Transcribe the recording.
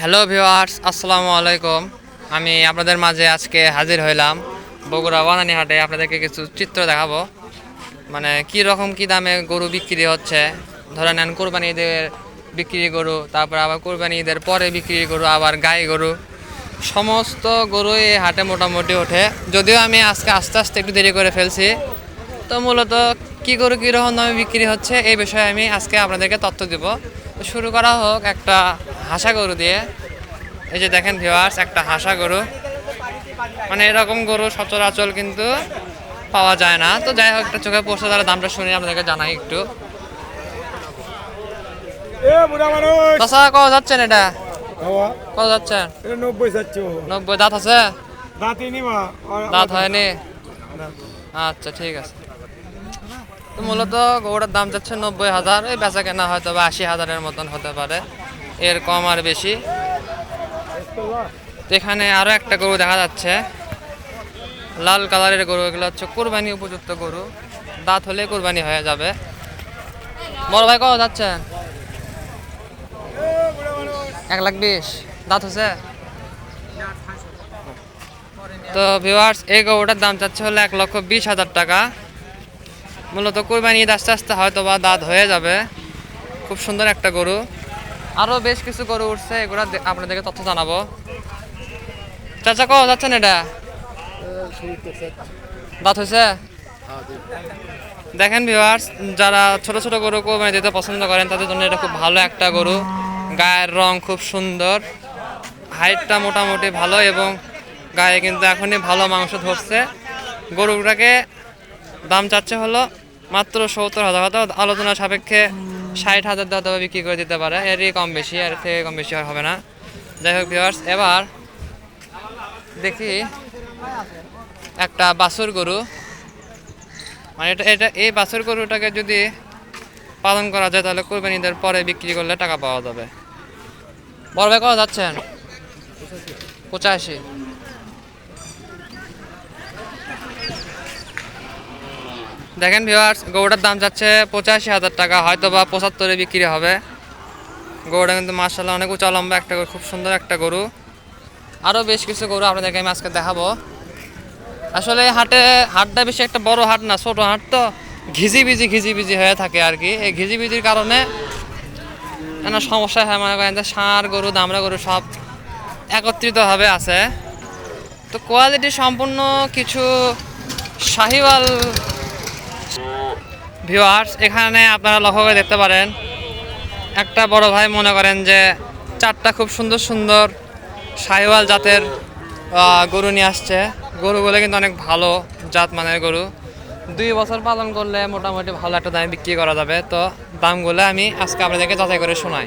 Hello viewers আসসালামু আলাইকুম আমি আপনাদের মাঝে আজকে হাজির হইলাম বগুড়া ওয়ানানি হাটে। আপনাদেরকে কিছু চিত্র দেখাবো। মানে কি রকম, কি দামে গরু বিক্রি হচ্ছে। ধরে নেন, কোরবানি ঈদের বিক্রি গরু, তারপর আবার কোরবানি ঈদের পরে বিক্রি গরু, আবার গাই গরু। সমস্ত গরু এই হাটে মোটামুটি ওঠে। যদিও আমি আজকে আস্তে আস্তে একটু দেরি করে ফেলছি। তো মূলত কি গরু, কীরকম দামে বিক্রি হচ্ছে, এই বিষয়ে আমি আজকে আপনাদেরকে তথ্য দিব। শুরু করা হোক একটা হাসা গরু দিয়ে। এই যে দেখেন ভিওয়ার্স একটা হাসা গরু। মানে এরকম গরু সচরাচর কিন্তু পাওয়া যায় না। তো যাই হোক একটা চোখে পড়ছে তারা দামটা শুনে আপনাদেরকে জানাই একটু। কত যাচ্ছেন এটা? কত যাচ্ছেন? নব্বই চাচ্ছ নব্বই দাঁত আছে? দাঁত হয়নি আচ্ছা ঠিক আছে। তো মূলত গরুটার দাম যাচ্ছে নব্বই হাজার। এই বেচা কেনা হয়তো বা আশি হাজারের মতন হতে পারে। এর কম আর বেশি। এখানে আরও একটা গরু দেখা যাচ্ছে। লাল কালারের গরু, এগুলো হচ্ছে কোরবানি উপযুক্ত গরু। দাঁত হলে কোরবানি হয়ে যাবে। বড় ভাই কত যাচ্ছেন? এক লাখ বিশ। দাঁত হচ্ছে তো ভিউয়ার্স এই গরুটার দাম চাচ্ছে হলো এক লক্ষ বিশ হাজার টাকা। মূলত কোরবানি আস্তে আস্তে হয়তো বা দাঁত হয়ে যাবে। খুব সুন্দর একটা গরু। আরও বেশ কিছু গরু উঠছে, এগুলো আপনাদেরকে তথ্য জানাব। চাচা কত যাচ্ছেন এটা? দাঁত হয়েছে? দেখেন ভিউয়ার্স যারা ছোট ছোট গরু কোরবানি দিতে পছন্দ করেন, তাদের জন্য এটা খুব ভালো একটা গরু। গায়ের রং খুব সুন্দর, হাইটটা মোটামুটি ভালো এবং গায়ে কিন্তু এখনই ভালো মাংস ধরছে। গরুটাকে দাম চাচ্ছে হলো মাত্র সত্তর হাজার হয়তো আলোচনা সাপেক্ষে ষাট হাজার তবে বিক্রি করে দিতে পারে। এরই কম বেশি, এর থেকে কম বেশি আর হবে না। যাই হোক ভিউয়ার্স এবার দেখি একটা বাছুর গরু। মানে এটা এটা, এই বাছুর গরুটাকে যদি পালন করা যায়, তাহলে কোরবানিদের পরে বিক্রি করলে টাকা পাওয়া যাবে। বড় ভাই কত যাচ্ছেন? পঁচাশি। দেখেন ভিওয়ার্স গরুটার দাম যাচ্ছে পঁচাশি হাজার টাকা হয়তো বা পঁচাত্তরে বিক্রি হবে। গরুটা কিন্তু মার্শাল্লাহ অনেক উঁচা লম্বা একটা গরু, খুব সুন্দর একটা গরু। আরও বেশ কিছু গরু আপনাদেরকে আমি আজকে দেখাবো। আসলে হাটে হাটটা বেশি একটা বড় হাট না ছোট হাট তো ঘিজি বিজি ঘিজি বিজি হয়ে থাকে আর কি। এই ঘিজি বিজির কারণে না সমস্যা হয় মনে করেন যে ষাঁড় গরু দামড়া গরু সব একত্রিতভাবে আছে। তো কোয়ালিটি সম্পূর্ণ কিছু শাহিওয়াল ভিউয়ার্স এখানে আপনারা লক্ষ্য করে দেখতে পারেন, একটা বড় ভাই মনে করেন যে চারটা খুব সুন্দর সুন্দর শাহিওয়াল জাতের গরু নিয়ে আসছে। গরুগুলো কিন্তু অনেক ভালো জাত মানের গরু। দুই বছর পালন করলে মোটামুটি ভালো একটা দামে বিক্রি করা যাবে। তো দামগুলো আমি আজকে আপনাদেরকে যাচাই করে শোনাই।